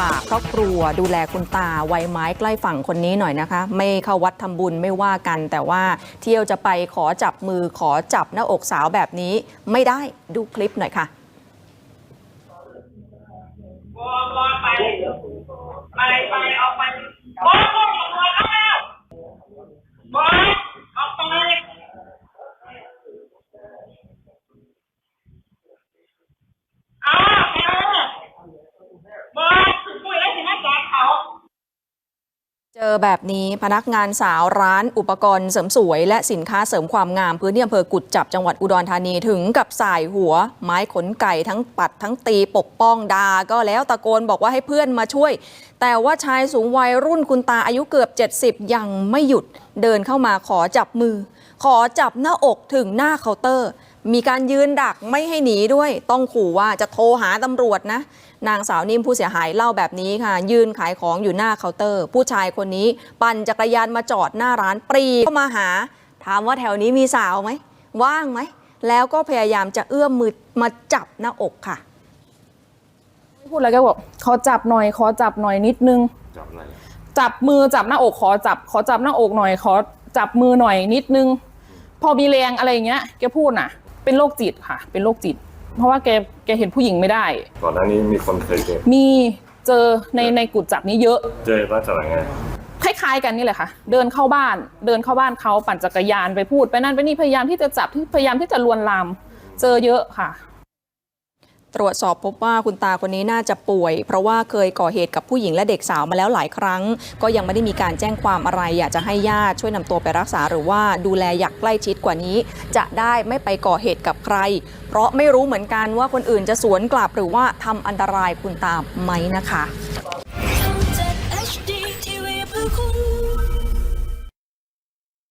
ฝากครอบครัวดูแลคุณตาวัยไม้ใกล้ฝั่งคนนี้หน่อยนะคะ ไม่เข้าวัดทำบุญไม่ว่ากัน แต่ว่าเที่ยวจะไปขอจับมือขอจับหน้าอกสาวแบบนี้ ไม่ได้ดูคลิปหน่อยค่ะอลไปไปไปออกไปบอลบอลออกมาแล้วบอลออกไปอ้าวเออบอลถึงปุ้ยแล้วถึงมาจับเขา เจอแบบนี้พนักงานสาวร้านอุปกรณ์เสริมสวยและสินค้าเสริมความงามพื้นที่อำเภอกุดจับจังหวัดอุดรธานีถึงกับสายหัว ไม้ขนไก่ทั้งปัดทั้งตีปกป้องดา ก็แล้วตะโกนบอกว่าให้เพื่อนมาช่วย แต่ว่าชายสูงวัยรุ่นคุณตาอายุเกือบ 70 ยังไม่หยุด เดินเข้ามาขอจับมือ ขอจับหน้าอกถึงหน้าเคาน์เตอร์ มีการยืนดักไม่ให้หนีด้วย ต้องขู่ว่าจะโทรหาตำรวจนะ นางสาวนิ่มผู้เสียหายเล่าแบบนี้ค่ะ ยืนขายของอยู่หน้าเคาน์เตอร์ ผู้ชายคนนี้ ปั่นจักรยานมาจอดหน้าร้านปรีเข้ามาหา ถามว่าแถวนี้มีสาวไหม ว่างไหม แล้วก็พยายามจะเอื้อมมือมาจับหน้าอกค่ะ พูดอะไรก็บอกขอจับหน่อยขอจับหน่อยนิดนึง จับอะไรจับมือจับหน้าอกขอจับ ขอจับหน้าอกหน่อยขอจับมือหน่อยนิดนึง พอมีแรงอะไรอย่างเงี้ยแกพูดน่ะ เป็นโรคจิตค่ะ เป็นโรคจิต เพราะว่าแกแกเห็นผู้หญิงไม่ได้ ก่อนหน้านี้มีคนเคยเจอมีเจอในในกุดจับนี้เยอะ เจอลักษณะไงคล้ายๆกันนี่แหละค่ะ เดินเข้าบ้าน เดินเข้าบ้านเขาปั่นจักรยานไปพูดไปนั่นไปนี่พยายามที่จะจับที่พยายามที่จะลวนลาม เจอเยอะค่ะ ตรวจสอบพบว่าคุณตาคนนี้น่าจะป่วย เพราะว่าเคยก่อเหตุกับผู้หญิงและเด็กสาวมาแล้วหลายครั้ง ก็ยังไม่ได้มีการแจ้งความอะไร อยากจะให้ญาติช่วยนำตัวไปรักษา หรือว่าดูแลอย่างใกล้ชิดกว่านี้ จะได้ไม่ไปก่อเหตุกับใคร เพราะไม่รู้เหมือนกันว่าคนอื่นจะสวนกลับหรือว่าทำอันตรายคุณตาไหมนะคะ